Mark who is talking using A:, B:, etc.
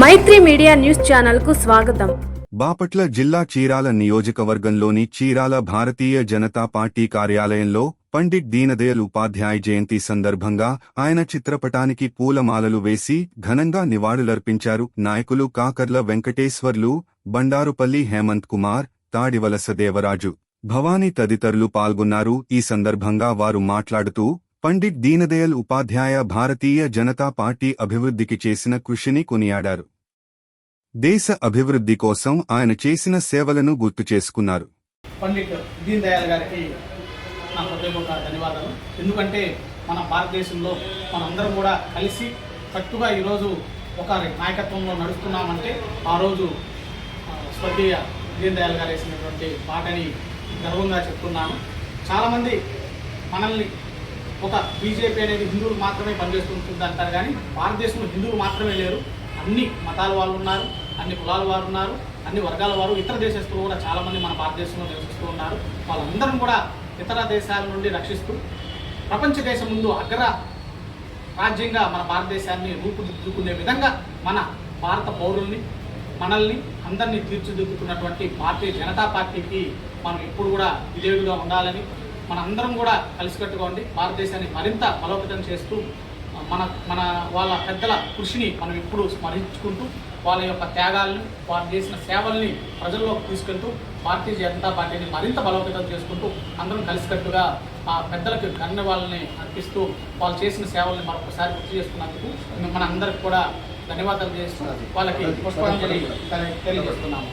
A: మైత్రి media news ఛానల్కు స్వాగతం.
B: బాపట్ల జిల్లా చీరాల నియోజకవర్గంలోని చీరాల భారతీయ జనతా పార్టీ కార్యాలయంలో పండిట్ దీనదయల్ ఉపాధ్యాయ జయంతి సందర్భంగా ఆయన చిత్రపటానికి పూలమాలలు వేసి ఘనంగా నివాళులర్పించారు. నాయకులు కాకర్ల వెంకటేశ్వర్లు బండారుపల్లి హేమంత్ కుమార్ తాడివలస దేవరాజు భవానీ తదితరులు పాల్గొన్నారు. ఈ సందర్భంగా వారు మాట్లాడుతూ పండిట్ దీనదయల్ ఉపాధ్యాయ భారతీయ జనతా పార్టీ అభివృద్ధికి చేసిన కృషిని కొనియాడారు. దేశ అభివృద్ధి కోసం ఆయన చేసిన సేవలను గుర్తు చేసుకున్నారు.
C: పండిట్ దీన్ దయాళ్ గారికి నా హృదయపూర్వక ధన్యవాదాలు. ఎందుకంటే మన భారతదేశంలో మనందరం కూడా కలిసి కట్టుగా ఈరోజు ఒక నాయకత్వంలో నడుస్తున్నామంటే ఆ రోజు స్వర్గీయ దీన్ దయాల్ గారు వేసినటువంటి పాటని గర్వంగా చెప్తున్నాను. చాలామంది మనల్ని ఒక బీజేపీ అనేది హిందువులు మాత్రమే పనిచేస్తుంటుంది అంటారు కానీ భారతదేశంలో హిందువులు మాత్రమే లేరు. అన్ని మతాల వాళ్ళు ఉన్నారు అన్ని కులాల వారు ఉన్నారు అన్ని వర్గాల వారు ఇతర దేశస్తులు కూడా చాలామంది మన భారతదేశంలో నివసిస్తూ ఉన్నారు. వాళ్ళందరం కూడా ఇతర దేశాల నుండి రక్షిస్తూ ప్రపంచ దేశం ముందు అగ్ర రాజ్యంగా మన భారతదేశాన్ని రూపుదిద్దుకునే విధంగా మన భారత పౌరుల్ని మనల్ని అందరినీ తీర్చిదిద్దుతున్నటువంటి భారతీయ జనతా పార్టీకి మనం ఎప్పుడు కూడా విధేయుడుగా ఉండాలని మన అందరం కూడా కలిసికట్టుగా ఉండి భారతదేశాన్ని మరింత బలోపేతం చేస్తూ మన మన వాళ్ళ పెద్దల కృషిని మనం ఎప్పుడు స్మరించుకుంటూ వాళ్ళ యొక్క త్యాగాలను వారు చేసిన సేవల్ని ప్రజల్లోకి తీసుకెళ్తూ భారతీయ జనతా పార్టీని మరింత బలోపేతం చేసుకుంటూ అందరం కలిసికట్టుగా ఆ పెద్దలకు ధన్యవాదాలని అర్పిస్తూ వాళ్ళు చేసిన సేవల్ని మరొకసారి గుర్తు చేసుకున్నందుకు మన అందరికి కూడా ధన్యవాదాలు చేస్తూ వాళ్ళకి పుష్పాంజలి తెలియజేస్తున్నాము.